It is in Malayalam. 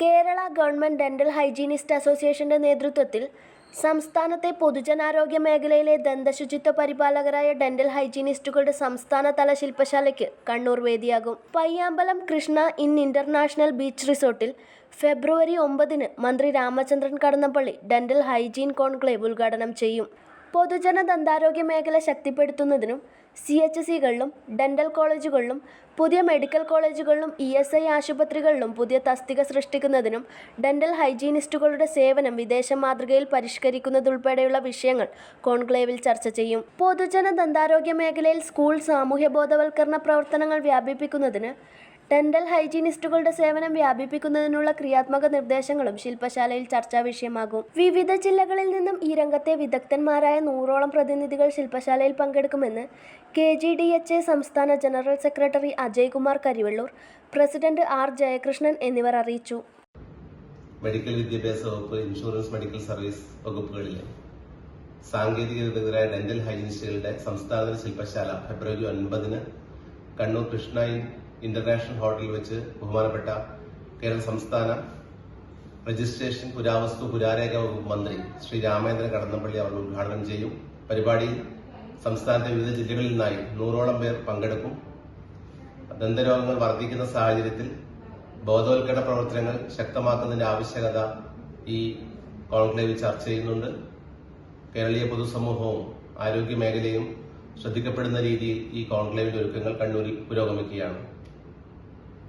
കേരള ഗവൺമെന്റ് ഡെന്റൽ ഹൈജീനിസ്റ്റ് അസോസിയേഷന്റെ നേതൃത്വത്തിൽ സംസ്ഥാനത്തെ പൊതുജനാരോഗ്യ മേഖലയിലെ ദന്തശുചിത്വ പരിപാലകരായ ഡെന്റൽ ഹൈജീനിസ്റ്റുകളുടെ സംസ്ഥാനതല ശില്പശാലയ്ക്ക് Kannur വേദിയാകും. Payyambalam Krishna in international beach റിസോർട്ടിൽ ഫെബ്രുവരി ഒമ്പതിന് മന്ത്രി Ramachandran Kadannappally dental hygiene conclave ഉദ്ഘാടനം ചെയ്യും. പൊതുജന ദന്താരോഗ്യ മേഖല ശക്തിപ്പെടുത്തുന്നതിനും സി എച്ച് സികളിലും ഡെന്റൽ കോളേജുകളിലും പുതിയ മെഡിക്കൽ കോളേജുകളിലും ഇ എസ് ഐ ആശുപത്രികളിലും പുതിയ തസ്തിക സൃഷ്ടിക്കുന്നതിനും ഡെന്റൽ ഹൈജീനിസ്റ്റുകളുടെ സേവനം വിദേശ മാതൃകയിൽ പരിഷ്കരിക്കുന്നതുൾപ്പെടെയുള്ള വിഷയങ്ങൾ കോൺക്ലേവിൽ ചർച്ച ചെയ്യും. പൊതുജന ദന്താരോഗ്യ മേഖലയിൽ സ്കൂൾ സാമൂഹ്യ ബോധവൽക്കരണ പ്രവർത്തനങ്ങൾ വ്യാപിപ്പിക്കുന്നതിന് ഡെന്റൽ ഹൈജീനിസ്റ്റുകളുടെ സേവനം വ്യാപിപ്പിക്കുന്നതിനുള്ള ക്രിയാത്മക നിർദ്ദേശങ്ങളും ശില്പശാലയിൽ ചർച്ചാ വിഷയമാകും. വിവിധ ജില്ലകളിൽ നിന്നും ഈ രംഗത്തെ വിദഗ്ധന്മാരായ നൂറോളം പ്രതിനിധികൾ ശില്പശാലയിൽ പങ്കെടുക്കുമെന്ന് K G D H A സംസ്ഥാന general secretary Ajaykumar Karivellur president R Jayakrishnan എന്നിവർ അറിയിച്ചു. മെഡിക്കൽ വിദ്യാഭ്യാസ വകുപ്പ് ഇൻഷുറൻസ് മെഡിക്കൽ സർവീസ് വകുപ്പുകളിലെ സാങ്കേതിക വിദഗ്ധരായ ഡെന്റൽ ഹൈജീനിസ്റ്റുകളുടെ സംസ്ഥാനതല ശില്പശാല ഫെബ്രുവരി ഒൻപതിന് കണ്ണൂർ കൃഷ്ണ ഇന്റർനാഷണൽ ഹോട്ടലിൽ വെച്ച് ബഹുമാനപ്പെട്ട കേരള സംസ്ഥാന രജിസ്ട്രേഷൻ പുരാവസ്തു പുരാരേഖ വകുപ്പ് മന്ത്രി ശ്രീ രാമേന്ദ്രൻ കടന്നപ്പള്ളി അവർ ഉദ്ഘാടനം ചെയ്യും. പരിപാടിയിൽ സംസ്ഥാനത്തെ വിവിധ ജില്ലകളിൽ നിന്നായി നൂറോളം പേർ പങ്കെടുക്കും. ദന്തരോഗങ്ങൾ വർദ്ധിക്കുന്ന സാഹചര്യത്തിൽ ബോധവൽക്കരണ പ്രവർത്തനങ്ങൾ ശക്തമാക്കുന്നതിന്റെ ആവശ്യകത ഈ കോൺക്ലേവിൽ ചർച്ച ചെയ്യുന്നുണ്ട്. കേരളീയ പൊതുസമൂഹവും ആരോഗ്യ മേഖലയും ശ്രദ്ധിക്കപ്പെടുന്ന രീതിയിൽ ഈ കോൺക്ലേവിന്റെ ഒരുക്കങ്ങൾ കണ്ണൂരിൽ പുരോഗമിക്കുകയാണ്.